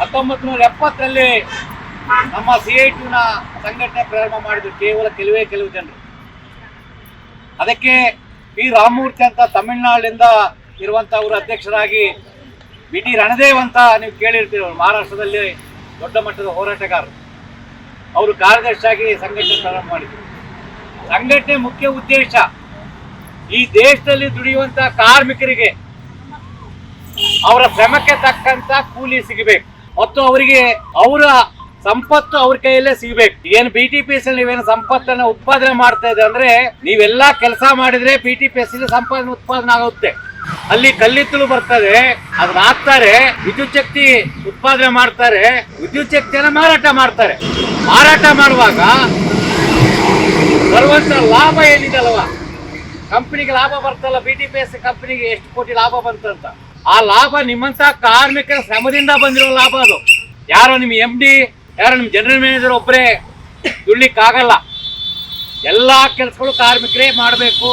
J: ಹತ್ತೊಂಬತ್ತು ನೂರ ಎಪ್ಪತ್ತರಲ್ಲಿ ನಮ್ಮ ಸಿ ಐ ಟಿನ ಸಂಘಟನೆ ಪ್ರಾರಂಭ ಮಾಡಿದ್ರು. ಕೇವಲ ಕೆಲವೇ, ಕೆಲವು ಜನರು. ಅದಕ್ಕೆ ಪಿ ರಾಮಮೂರ್ತಿ ಅಂತ ತಮಿಳುನಾಡಿನಿಂದ ಇರುವಂತ ಅವರು ಅಧ್ಯಕ್ಷರಾಗಿ ಬಿ ಟಿ ರಣದೇವ್ ಅಂತ ನೀವು ಕೇಳಿರ್ತೀರಿ ಅವರು, ಮಹಾರಾಷ್ಟ್ರದಲ್ಲಿ ದೊಡ್ಡ ಮಟ್ಟದ ಹೋರಾಟಗಾರರು. ಅವರು ಕಾರ್ಯದರ್ಶಿಯಾಗಿ ಸಂಘಟನೆ ಪ್ರಾರಂಭ ಮಾಡಿದರು. ಸಂಘಟನೆ ಮುಖ್ಯ ಉದ್ದೇಶ ಈ ದೇಶದಲ್ಲಿ ದುಡಿಯುವಂತ ಕಾರ್ಮಿಕರಿಗೆ ಅವರ ಶ್ರಮಕ್ಕೆ ತಕ್ಕಂತ ಕೂಲಿ ಸಿಗಬೇಕು. ಮತ್ತು ಅವರಿಗೆ ಅವರ ಸಂಪತ್ತು ಅವ್ರ ಕೈಯಲ್ಲೇ ಸಿಗ್ಬೇಕು. ಏನು ಬಿ ಟಿ ಪಿ ಎಸ್ ನೀವೇನು ಸಂಪತ್ತನ್ನ ಉತ್ಪಾದನೆ ಮಾಡ್ತಾ ಇದೆ ಅಂದ್ರೆ ನೀವೆಲ್ಲಾ ಕೆಲಸ ಮಾಡಿದ್ರೆ ಬಿ ಟಿ ಪಿ ಎಸ್ ಸಂಪಾದನೆ ಉತ್ಪಾದನೆ ಆಗುತ್ತೆ. ಅಲ್ಲಿ ಕಲ್ಲಿದ್ದಲು ಬರ್ತದೆ ಅದನ್ನ ಹಾಕ್ತಾರೆ, ವಿದ್ಯುತ್ ಶಕ್ತಿ ಉತ್ಪಾದನೆ ಮಾಡ್ತಾರೆ, ವಿದ್ಯುತ್ ಶಕ್ತಿಯನ್ನ ಮಾರಾಟ ಮಾಡ್ತಾರೆ. ಮಾರಾಟ ಮಾಡುವಾಗ ಬರುವಂತ ಲಾಭ ಏನಿದೆ ಅಲ್ವಾ ಕಂಪನಿಗೆ ಲಾಭ ಬರ್ತಲ್ಲ ಬಿ ಟಿ ಪಿ ಎಸ್ ಕಂಪನಿಗೆ ಎಷ್ಟು ಕೋಟಿ ಲಾಭ ಬಂತಂತ. ಆ ಲಾಭ ನಿಮ್ಮಂತ ಕಾರ್ಮಿಕರ ಶ್ರಮದಿಂದ ಬಂದಿರೋ ಲಾಭ ಅದು. ಯಾರೋ ನಿಮ್ಮ ಎಂ ಡಿ ಯಾರೋ ನಿಮ್ಮ ಜನರಲ್ ಮ್ಯಾನೇಜರ್ ಒಬ್ಬರೇ ದುಡ್ಲಿಕ್ಕಾಗಲ್ಲ. ಎಲ್ಲ ಕೆಲಸಗಳು ಕಾರ್ಮಿಕರೇ ಮಾಡಬೇಕು.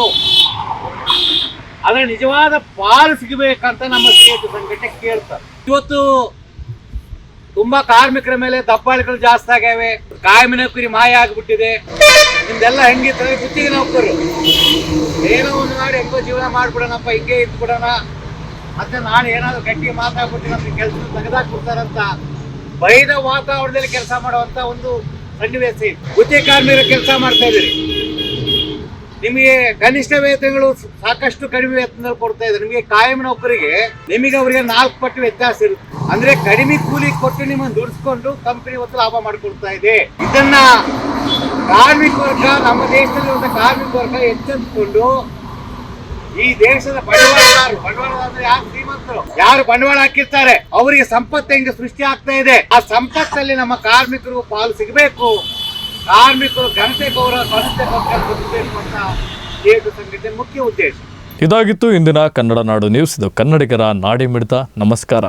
J: ಅದರ ನಿಜವಾದ ಪಾಲು ಸಿಗಬೇಕಂತ ನಮ್ಮ ಸಿ ಸಂಘಟನೆ ಕೇಳ್ತಾರೆ. ಇವತ್ತು ತುಂಬಾ ಕಾರ್ಮಿಕರ ಮೇಲೆ ದಬ್ಬಾಳಿಗಳು ಜಾಸ್ತಿ ಆಗ್ಯಾವೆ. ಕಾಯಂ ನೌಕರಿ ಮಾಯ ಆಗಿಬಿಟ್ಟಿದೆ. ನಿಮ್ದೆಲ್ಲ ಹೆಂಗಿರ್ತದೆ ಗುತ್ತಿಗೆ ನೌಕರು. ಏನೋ ಒಂದು ನಾಡು ಹೆಂಗೋ ಜೀವನ ಮಾಡ್ಬಿಡೋಣಪ್ಪ, ಹಿಂಗೆ ಇದ್ಬಿಡೋಣ. ಮತ್ತೆ ನಾನು ಏನಾದ್ರು ಗಟ್ಟಿ ಮಾತಾಡ್ಬಿಟ್ಟು ನಮ್ಗೆ ಕೆಲಸ ತೆಗೆದಾಕ್ಬಿಡ್ತಾರಂತ. ಬೈದ ವಾತಾವರಣದಲ್ಲಿ ಕೆಲಸ ಮಾಡುವಂತ ಒಂದು ಸನ್ನಿವೇಶ ಇದೆ. ಕಾರ್ಮಿಕರ ಕೆಲಸ ಮಾಡ್ತಾ ಇದ್ದೀರಿ. ನಿಮಗೆ ಕನಿಷ್ಠ ವೇತನಗಳು ಸಾಕಷ್ಟು ಕಡಿಮೆ ವೇತನದಲ್ಲಿ ಕೊಡ್ತಾ ಇದ್ದಾರೆ. ನಿಮಗೆ ಕಾಯಂ ನೌಕರಿಗೆ ನಿಮಗೆ ಅವರಿಗೆ ನಾಲ್ಕು ಪಟ್ಟು ವ್ಯತ್ಯಾಸ ಇರುತ್ತೆ. ಅಂದ್ರೆ ಕಡಿಮೆ ಕೂಲಿ ಕೊಟ್ಟು ನಿಮ್ಮನ್ನು ದುಡಿಸ್ಕೊಂಡು ಕಂಪನಿ ಒತ್ತು ಲಾಭ ಮಾಡಿಕೊಡ್ತಾ ಇದೆ. ಇದನ್ನ ಕಾರ್ಮಿಕ ವರ್ಗ, ನಮ್ಮ ದೇಶದಲ್ಲಿ ಒಂದು ಕಾರ್ಮಿಕ ವರ್ಗ ಎಚ್ಚೆತ್ತುಕೊಂಡು ಈ ದೇಶದ ಬಂಡವಾಳದಾರರು ಬಂಡವಾಳ ಯಾರು ಶ್ರೀಮಂತರು? ಯಾರು ಬಂಡವಾಳ ಹಾಕಿರ್ತಾರೆ? ಅವರಿಗೆ ಸಂಪತ್ತು ಹೆಂಗೆ ಸೃಷ್ಟಿ ಆಗ್ತಾ ಇದೆ? ಆ ಸಂಪತ್ತಲ್ಲಿ ನಮ್ಮ ಕಾರ್ಮಿಕರು ಪಾಲು ಸಿಗಬೇಕು. ಕಾರ್ಮಿಕರು ಘನತೆ ಗೌರವ ಘನತೆ ಸಂಘಟನೆ ಮುಖ್ಯ ಉದ್ದೇಶ.
A: ಇದಾಗಿತ್ತು ಇಂದಿನ ಕನ್ನಡ ನಾಡು ನ್ಯೂಸ್. ಇದು ಕನ್ನಡಿಗರ ನಾಡಿ ಮಿಡಿತ. ನಮಸ್ಕಾರ.